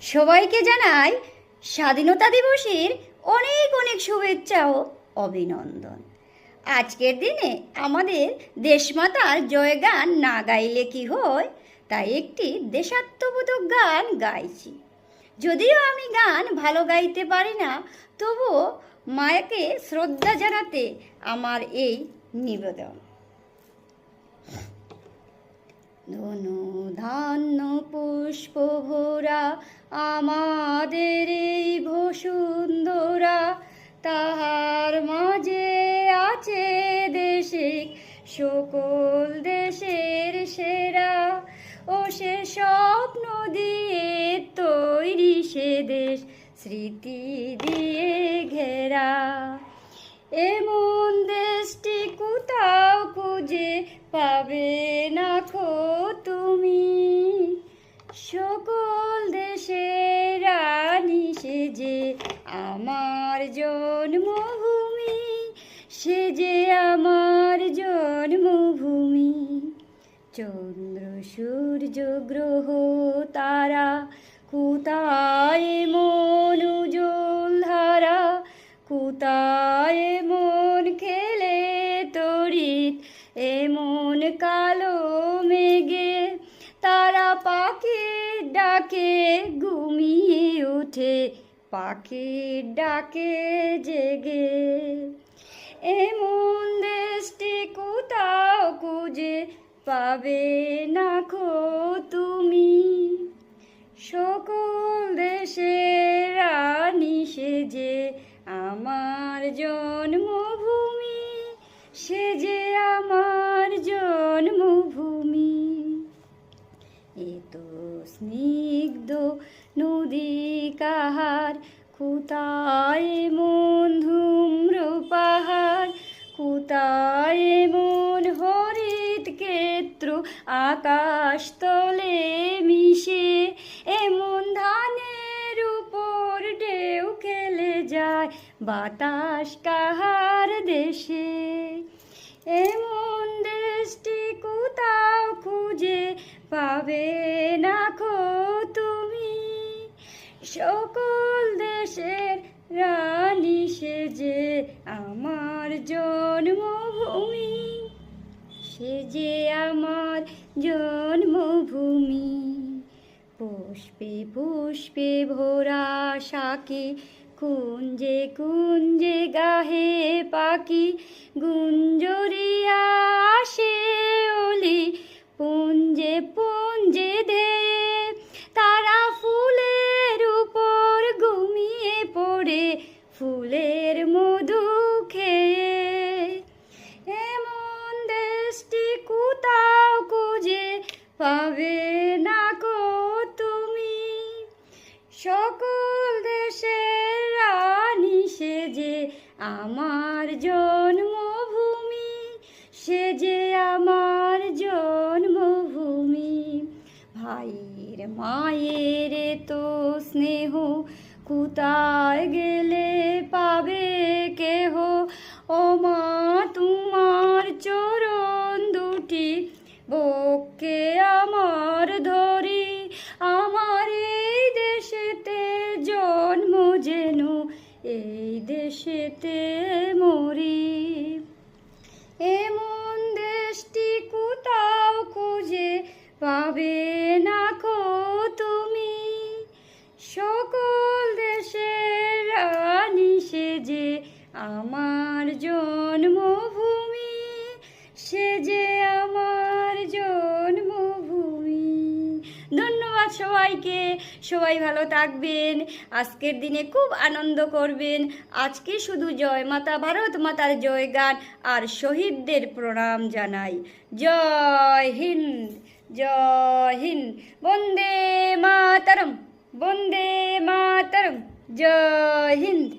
সবাইকে জানাই স্বাধীনতা দিবসের অনেক অনেক শুভেচ্ছা ও অভিনন্দন। আজকের দিনে আমাদের দেশমাতার জয়গান না গাইলে কি হয়? তাই একটি দেশাত্মবোধক গান গাইছি। যদিও আমি গান ভালো গাইতে পারি না, তবুও মায়াকে শ্রদ্ধা জানাতে আমার এই নিবেদন। ধনু ধান্য পুষ্প ভোরা আমাদের এই বসুন্ধরা, তাহার মাঝে আছে দেশে, সকল দেশের সেরা। ও সে স্বপ্ন দিয়ে তৈরি সে দেশ, স্মৃতি দিয়ে ঘেরা। এমন দেশটি কোথাও খুঁজে পাবে না চন্দ্র সূর্য, গ্রহ, তারা কোথায় মন উজ্জ্বল ধারা কোথায় মন খেলে তরিত এমন কালো মেঘে, তারা পাখির ডাকে ঘুমিয়ে ওঠে পাখির ডাকে জেগে। পাবে না খো তুমি? সকল দেশের রানী সে যে আমার জন্মভূমি সে যে আমার জন্মভূমি। এত স্নিগ্ধ নদী কাহার কোথায় মন ধূম্র পাহাড় কোথায় মন ক্ষেত্র আকাশ তলে মিশে এমন ধানের উপর ঢেউ খেলে যায় বাতাস কাহার দেশে। এমন দেশটি কোথাও খুঁজে পাবে না খো তুমি। সকল দেশের রানী সে যে আমার জন্মভূমি। সে যে আমার জন্মভূমি। পুষ্পে পুষ্পে ভোরা শাকে কুঞ্জে কুঞ্জে গাহে পাখি। গুঞ্জরিয়া আমার জন্মভূমি, সে যে আমার জন্মভূমি। ভাইয়ের মায়ের তো স্নেহ, কোথায় গেলে পাবে কেহ? ও মা তোমার চরণ দুটি বকে এই দেশেতে মরি। এমন দেশটি কোথাও খুঁজে পাবে না কো তুমি। সকল দেশের রানী যে আমার জন্মভূমি ধন্যবাদ সবাইকে। সবাই ভালো থাকবেন, আজকের দিনে খুব আনন্দ করবেন। আজকে শুধু জয় মাতা, ভারত মাতার জয় গান আর শহীদদের প্রণাম জানাই। জয় হিন্দ জয় হিন্দ। বন্দে মাতরম বন্দে মাতরম। জয় হিন্দ।